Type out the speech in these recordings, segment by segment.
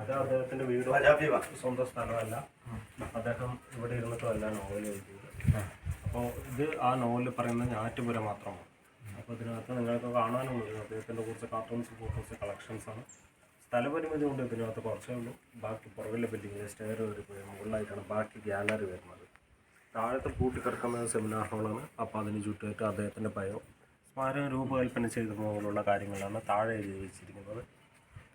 അത് അദ്ദേഹത്തിന്റെ വീട് സ്വന്തം സ്ഥലമല്ല. അദ്ദേഹം ഇവിടെ ഇരുന്നിട്ടല്ല നോവൽ എഴുതിയത്. അപ്പോ ഇത് ആ നോവലിൽ പറയുന്നത് ഞാറ്റുപുര മാത്രമാണ്. അപ്പോൾ ഇതിനകത്ത് നിങ്ങൾക്ക് കാണാനും കഴിയും അദ്ദേഹത്തിന്റെ കുറച്ച് കാർട്ടൂൺസ് ഫോട്ടോസ് കളക്ഷൻസ് ആണ്. സ്ഥലപരിമിതി കൊണ്ട് ഇതിനകത്ത് കുറച്ചേ ഉള്ളൂ. ബാക്കി പുറകിലെ ബിൽഡിങ്ങിൽ സ്റ്റെയർ ഒരു മുകളിലായിട്ടാണ് ബാക്കി ഗ്യാലറി വരുന്നത്. താഴത്തെ പൂട്ടിക്കിടക്കുന്ന സെമിനാർ ഹാളാണ് അപ്പോൾ അതിന് ചുറ്റുമായിട്ട് അദ്ദേഹത്തിന്റെ ബയോ സ്മാരക രൂപകൽപ്പന ചെയ്ത പോലുള്ള കാര്യങ്ങളാണ് താഴെ എഴുതി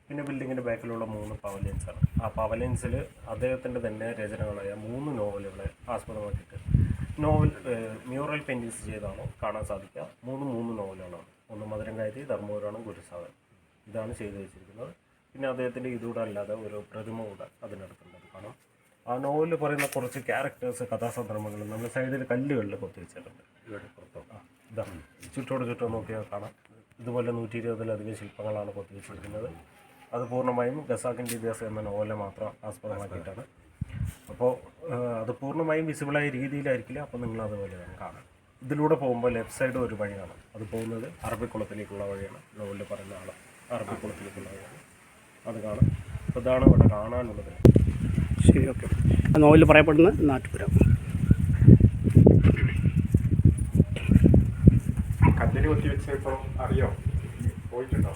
പിന്നെ ബിൽഡിങ്ങിന്റെ ബാക്കിലുള്ള മൂന്ന് പവലിയൻസാണ് ആ പവലിയൻസിൽ അദ്ദേഹത്തിന്റെ തന്നെ രചനകളായ മൂന്ന് നോവലുകളെ ആസ്പദമാക്കിയിട്ട് നോവൽ മ്യൂറൽ പെയിന്റിങ്സ് ചെയ്താണോ കാണാൻ സാധിക്കുക. മൂന്ന് മൂന്ന് നോവലുകളാണ് ഒന്ന് മധുരം ധർമ്മപുരാണം ഗുരുസാഗർ. ഇതാണ് ചെയ്തു വെച്ചിരിക്കുന്നത്. പിന്നെ അദ്ദേഹത്തിന്റെ ഇതുകൂടെ അല്ലാതെ ഒരു പ്രതിമ കൂടെ അതിനടുത്തുണ്ട്. കാണാം. ആ നോവലിൽ പറയുന്ന കുറച്ച് ക്യാരക്ടേഴ്സ് കഥാസന്ദർഭങ്ങൾ നമ്മൾ സൈഡിൽ കല്ലുകളിൽ കൊത്തി വെച്ചിട്ടുണ്ട്. ഇവിടെ പുറത്തോ. ആ ഇതാണ് ചുറ്റോട് ചുറ്റും നോക്കിയാൽ കാണാം. ഇതുപോലെ നൂറ്റി ഇരുപതിലധികം ശില്പങ്ങളാണ് കൊത്തി വെച്ചിരിക്കുന്നത്. അത് പൂർണമായും ഖസാക്കിന്റെ ഇതിഹാസം എന്ന നോവല മാത്രം ആസ്പദമാക്കിയിട്ടാണ്. അപ്പോൾ അത് പൂർണമായും വിസിബിളായ രീതിയിലായിരിക്കില്ല. അപ്പോൾ നിങ്ങൾ അതുപോലെ തന്നെ കാണാം. ഇതിലൂടെ പോകുമ്പോൾ ലെഫ്റ്റ് സൈഡ് ഒരു വഴിയാണ്. അത് പോകുന്നത് അറബിക്കുളത്തിലേക്കുള്ള വഴിയാണ്. നോവലിൽ പറയുന്ന ആൾ അറബിക്കുളത്തിലേക്കുള്ള വഴിയാണ്. അത് കാണാം. അപ്പോൾ ഇതാണ് ഇവിടെ കാണാനുള്ളത്. ശരി ഓക്കെ. ആ നോവലിൽ പറയപ്പെടുന്ന നാട്ടുപുരം. കല്ലിന് കുത്തി വെച്ച ഇപ്പോൾ അറിയോ? പോയിട്ടുണ്ടോ?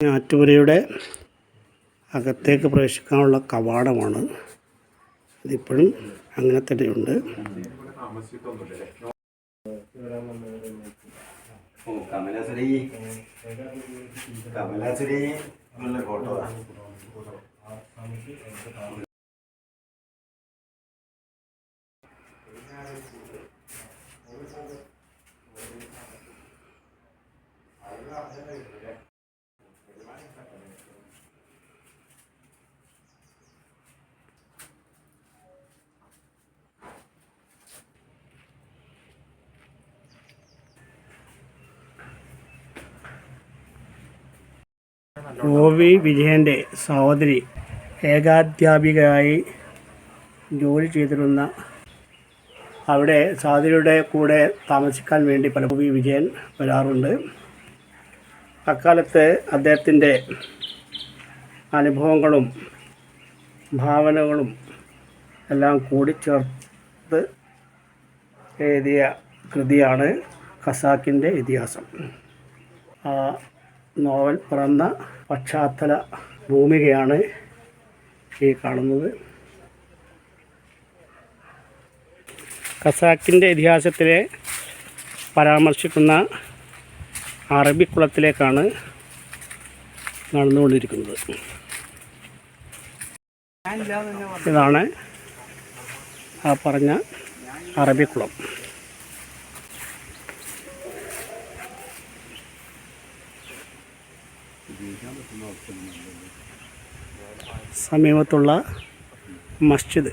ഞാറ്റുപുരയുടെ അകത്തേക്ക് പ്രവേശിക്കാനുള്ള കവാടമാണ്. ഇതിപ്പോഴും അങ്ങനെ തന്നെയുണ്ട്. ഓ കമലാസുരി കമലാസുരി എന്നുള്ള ഫോട്ടോ ഒ വി വിജയന്റെ സഹോദരി ഏകാധ്യാപികയായി ജോലി ചെയ്തിരുന്ന അവിടെ സഹോദരിയുടെ കൂടെ താമസിക്കാൻ വേണ്ടി പല ഒ വി വിജയൻ വരാറുണ്ട്. അക്കാലത്ത് അദ്ദേഹത്തിന്റെ അനുഭവങ്ങളും ഭാവനകളും എല്ലാം കൂടിച്ചേർത്ത് എഴുതിയ കൃതിയാണ് ഖസാക്കിന്റെ ഇതിഹാസം. നോവൽ പിറന്ന പശ്ചാത്തല ഭൂമികയാണ് ഈ കാണുന്നത്. ഖസാക്കിന്റെ ഇതിഹാസത്തിലെ പരാമർശിക്കുന്ന അറബിക്കുളത്തിലേക്കാണ് നടന്നുകൊണ്ടിരിക്കുന്നത്. ഇതാണ് ആ പറഞ്ഞ അറബിക്കുളം സമീപത്തുള്ള മസ്ജിദ്.